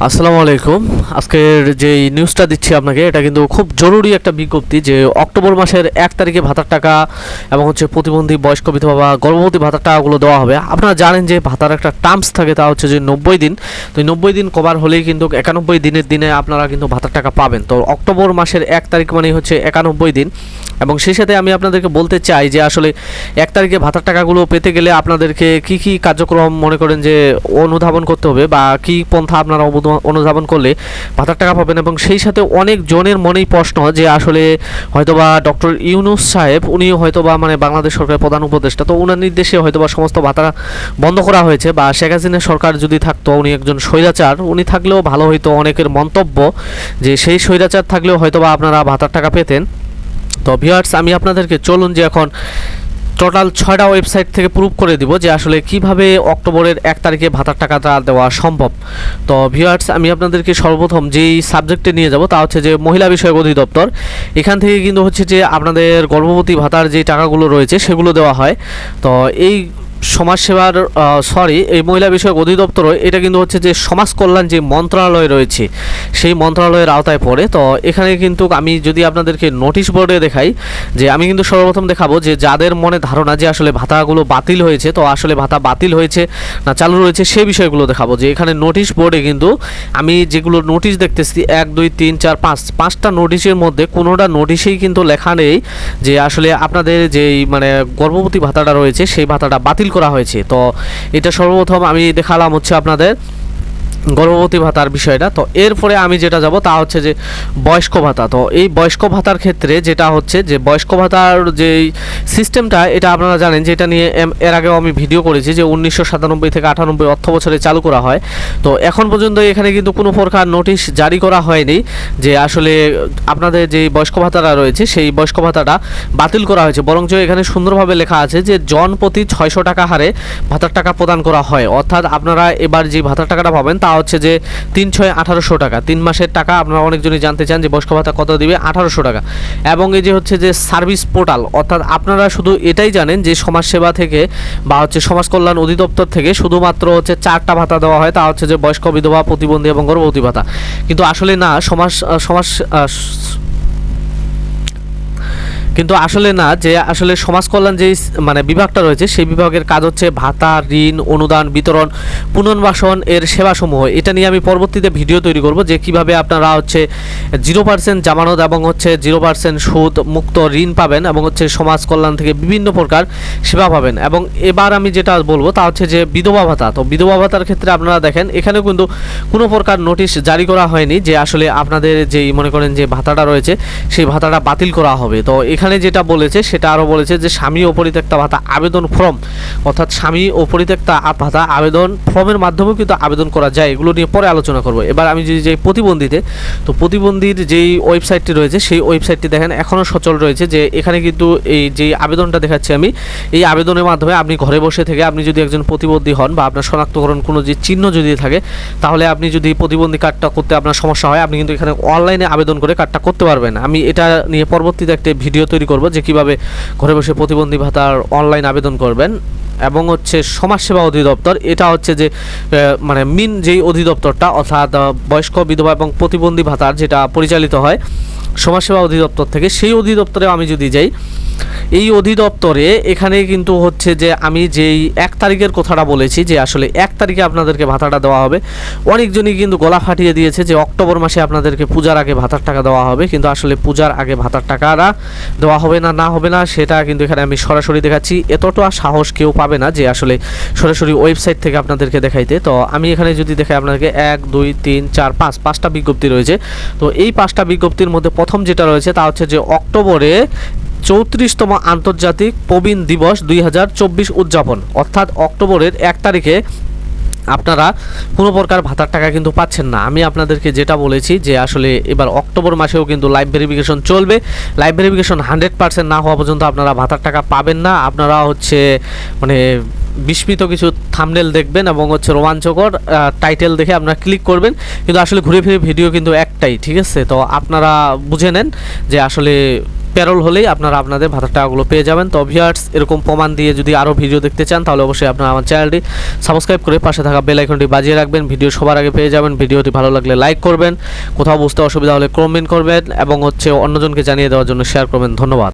আসসালামু আলাইকুম। আজকের যে নিউজটা দিচ্ছি আপনাকে, এটা কিন্তু খুব জরুরি একটা বিজ্ঞপ্তি যে অক্টোবর মাসের এক তারিখে ভাতার টাকা এবং হচ্ছে প্রতিবন্ধী বয়স্ক বিধবা বা গর্ভবতী ভাতার টাকাগুলো দেওয়া হবে। আপনারা জানেন যে ভাতার একটা টার্মস থাকে, তা হচ্ছে যে নব্বই দিন। তো নব্বই দিন কভার হলেই কিন্তু একানব্বই দিনের দিনে আপনারা কিন্তু ভাতার টাকা পাবেন। তো অক্টোবর মাসের এক তারিখ মানেই হচ্ছে একানব্বই দিন। এবং সেই সাথে আমি আপনাদেরকে বলতে চাই যে আসলে এক তারিখে ভাতার টাকাগুলো পেতে গেলে আপনাদেরকে কি কি কার্যক্রম মনে করেন যে অনুধাবন করতে হবে বা কি পন্থা আপনারা অবধ- অনুধাবন করলে ভাতার টাকা পাবেন এবং সেই সাথে অনেক জনের মনেই প্রশ্ন যে আসলে হয়তোবা ডক্টর ইউনুস সাহেব উনি হয়তোবা মানে বাংলাদেশ সরকারের প্রধান উপদেষ্টা, তো ওনার নির্দেশে হয়তোবা সমস্ত ভাতা বন্ধ করা হয়েছে বা শেখ হাসিনা সরকার যদি থাকতো, উনি একজন স্বৈরাচার, উনি থাকলেও ভালো হইতো অনেকের মন্তব্য যে সেই স্বৈরাচার থাকলেও হয়তোবা আপনারা ভাতার টাকা পেতেন। তো ভিউয়ার্স আমি আপনাদেরকে চলুন যে এখন টোটাল ছয়টা ওয়েবসাইট থেকে প্রুভ করে দিব যে আসলে কীভাবে অক্টোবরের এক তারিখে ভাতার টাকাটা দেওয়া সম্ভব। তো ভিউয়ার্স, আমি আপনাদেরকে সর্বপ্রথম যেই সাবজেক্টে নিয়ে যাব তা হচ্ছে যে মহিলা বিষয়ক অধিদপ্তর। এখান থেকে কিন্তু হচ্ছে যে আপনাদের গর্ভবতী ভাতার যে টাকাগুলো রয়েছে সেগুলো দেওয়া হয়। তো এই সমাজসেবার সরি এই মহিলা বিষয়ক অধিদপ্তর এটা কিন্তু হচ্ছে যে সমাজ কল্যাণ যে মন্ত্রণালয় রয়েছে, সেই মন্ত্রণালয়ের আওতায় পড়ে। তো এখানে কিন্তু আমি যদি আপনাদেরকে নোটিশ বোর্ডে দেখাই, যে আমি কিন্তু সর্বপ্রথম দেখাবো যে যাদের মনে ধারণা যে আসলে ভাতাগুলো বাতিল হয়েছে, তো আসলে ভাতা বাতিল হয়েছে না চালু রয়েছে, সেই বিষয়গুলো দেখাবো। যে এখানে নোটিশ বোর্ডে কিন্তু আমি যেগুলো নোটিশ দেখতেছি, এক, দুই, তিন, চার, পাঁচ, পাঁচটা নোটিশের মধ্যে কোনোটা নোটিশেই কিন্তু লেখা নেই যে আসলে আপনাদের যেই মানে গর্ভবতী ভাতাটা রয়েছে, সেই ভাতাটা বাতিল করা হয়েছে। তো এটা সর্বপ্রথম আমি দেখালাম হচ্ছে আপনাদের। গর্ভবতী ভাতার বিষয়টা। তো এরপরে আমি যেটা যাব তা হচ্ছে যে বয়স্ক ভাতা। তো এই বয়স্ক ভাতার ক্ষেত্রে যেটা হচ্ছে যে বয়স্ক ভাতার যে সিস্টেমটা, এটা আপনারা জানেন যে এটা নিয়ে এর আগেও আমি ভিডিও করেছি যে উনিশশো সাতানব্বই থেকে আটানব্বই অর্থ বছরে চালু করা হয়। তো এখন পর্যন্ত এখানে কিন্তু কোনো প্রকার নোটিশ জারি করা হয়নি যে আসলে আপনাদের যে বয়স্ক ভাতাটা রয়েছে, সেই বয়স্ক ভাতাটা বাতিল করা হয়েছে। বরঞ্চ এখানে সুন্দরভাবে লেখা আছে যে জন প্রতি ছয়শো টাকা হারে ভাতার টাকা প্রদান করা হয়। অর্থাৎ আপনারা এবার যে ভাতার টাকাটা পাবেন তা হচ্ছে যে তিন ছয় আঠারোশো টাকা। তিন মাসের টাকা আপনারা অনেকজনই জানতে চান যে বয়স্ক ভাতা কত দিবে? আঠারোশো টাকা। এবং এই যে হচ্ছে যে সার্ভিস পোর্টাল, অর্থাৎ আপনারা শুধু এটাই জানেন যে সমাজসেবা থেকে বা হচ্ছে সমাজ কল্যাণ অধিদপ্তর থেকে শুধুমাত্র হচ্ছে চারটা ভাতা দেওয়া হয়, তা হচ্ছে যে বয়স্ক বিধবা, প্রতিবন্ধী এবং গর্ভবতী ভাতা। কিন্তু আসলে না, সমাজ সমাজ কিন্তু আসলে না, যে আসলে সমাজ কল্যাণ স- মানে বিভাগটা রয়েছে, সেই বিভাগের কাজ হচ্ছে ভাতা, ঋণ, অনুদান, বিতরণ, পুনর্বাসন এর সেবাসমূহ। এটা নিয়ে আমি পরবর্তীতে ভিডিও তৈরি করব যে কীভাবে আপনারা হচ্ছে জিরো পার্সেন্ট জামানত এবং হচ্ছে জিরো পার্সেন্ট সুদ মুক্ত ঋণ পাবেন এবং হচ্ছে সমাজ কল্যাণ থেকে বিভিন্ন প্রকার সেবা পাবেন। এবং এবার আমি যেটা বলব তা হচ্ছে যে বিধবা ভাতা। তো বিধবা ভাতার ক্ষেত্রে আপনারা দেখেন, এখানেও কিন্তু কোনো প্রকার নোটিশ জারি করা হয়নি যে আসলে আপনাদের যেই মনে করেন যে ভাতাটা রয়েছে, সেই ভাতাটা বাতিল করা হবে। তো এখানে যেটা বলেছে, সেটা আরও বলেছে যে স্বামী ও পরিত্যক্তা ভাতা আবেদন ফর্ম, অর্থাৎ স্বামী ও পরিত্যক্তা ভাতা আবেদন ফর্মের মাধ্যমেও কিন্তু আবেদন করা যায়, এগুলো নিয়ে পরে আলোচনা করব। এবার আমি যদি যাই প্রতিবন্ধীতে, তো প্রতিবন্ধীর যেই ওয়েবসাইটটি রয়েছে, সেই ওয়েবসাইটটি দেখেন এখনও সচল রয়েছে যে এখানে কিন্তু এই যে আবেদনটা দেখাচ্ছি আমি, এই আবেদনের মাধ্যমে আপনি ঘরে বসে থেকে আপনি যদি একজন প্রতিবন্ধী হন বা আপনার শনাক্তকরণ কোনো যে চিহ্ন যদি থাকে, তাহলে আপনি যদি প্রতিবন্ধী কার্ডটা করতে আপনার সমস্যা হয়, আপনি কিন্তু এখানে অনলাইনে আবেদন করে কার্ডটা করতে পারবেন। আমি এটা নিয়ে পরবর্তীতে একটা ভিডিও তৈরি করব যে কীভাবে ঘরে বসে প্রতিবন্ধী ভাতার অনলাইন আবেদন করবেন এবং হচ্ছে সমাজসেবা অধিদপ্তর, এটা হচ্ছে যে মানে মিন যেই অধিদপ্তরটা, অর্থাৎ বয়স্ক বিধবা এবং প্রতিবন্ধী ভাতার যেটা পরিচালিত হয়, সমাজসেবা অধিদপ্তর থেকে, সেই অধিদপ্তরে আমি যদি যাই এই অধিদপ্তরে এখানে কিন্তু হচ্ছে যে আমি যেই এক তারিখের কথাটা বলেছি যে আসলে এক তারিখে আপনাদেরকে ভাতাটা দেওয়া হবে। অনেকজনই কিন্তু গলা ফাটিয়ে দিয়েছে যে অক্টোবর মাসে আপনাদেরকে পূজার আগে ভাতার টাকা দেওয়া হবে, কিন্তু আসলে পূজার আগে ভাতার টাকাটা দেওয়া হবে না না হবে না, সেটা কিন্তু এখানে আমি সরাসরি দেখাচ্ছি। এতটা সাহস কেউ পাবে না যে আসলে সরাসরি ওয়েবসাইট থেকে আপনাদেরকে দেখাইতে। তো আমি এখানে যদি দেখাই আপনাদেরকে, এক, দুই, তিন, চার, পাঁচ, পাঁচটা বিজ্ঞপ্তি রয়েছে। তো এই পাঁচটা বিজ্ঞপ্তির মধ্যে প্রথম যেটা রয়েছে তা হচ্ছে যে অক্টোবরে চৌত্রিশতম আন্তর্জাতিক প্রবীণ দিবস দুই হাজার চব্বিশ উদযাপন। অর্থাৎ অক্টোবরের এক তারিখে আপনারা কোনো প্রকার ভাতার টাকা কিন্তু পাচ্ছেন না। আমি আপনাদেরকে যেটা বলেছি যে আসলে এবার অক্টোবর মাসেও কিন্তু লাইভ ভেরিফিকেশন চলবে। লাইভ ভেরিফিকেশন হান্ড্রেড পার্সেন্ট না হওয়া পর্যন্ত আপনারা ভাতার টাকা পাবেন না। আপনারা হচ্ছে মানে বিস্মিত কিছু থামনেল দেখবেন এবং হচ্ছে রোমাঞ্চকর টাইটেল দেখে আপনারা ক্লিক করবেন। কিন্তু আসলে ঘুরে ফিরে ভিডিও কিন্তু একটাই, ঠিক আছে? তো আপনারা বুঝে নেন যে আসলে প্যারোল হলেই আপনারা আপনাদের ভাতার টাকাগুলো পেয়ে যাবেন। তো ভিউয়ার্স এরকম প্রমাণ দিয়ে যদি আরও ভিডিও দেখতে চান, তাহলে অবশ্যই আপনারা আমার চ্যানেলটি সাবস্ক্রাইব করে পাশে থাকা বেল আইকনটি বাজিয়ে রাখবেন। ভিডিও সবার আগে পেয়ে যাবেন। ভিডিওটি ভালো লাগলে লাইক করবেন। কোথাও বুঝতে অসুবিধা হলে কমেন্ট করবেন এবং হচ্ছে অন্যজনকে জানিয়ে দেওয়ার জন্য শেয়ার করবেন। ধন্যবাদ।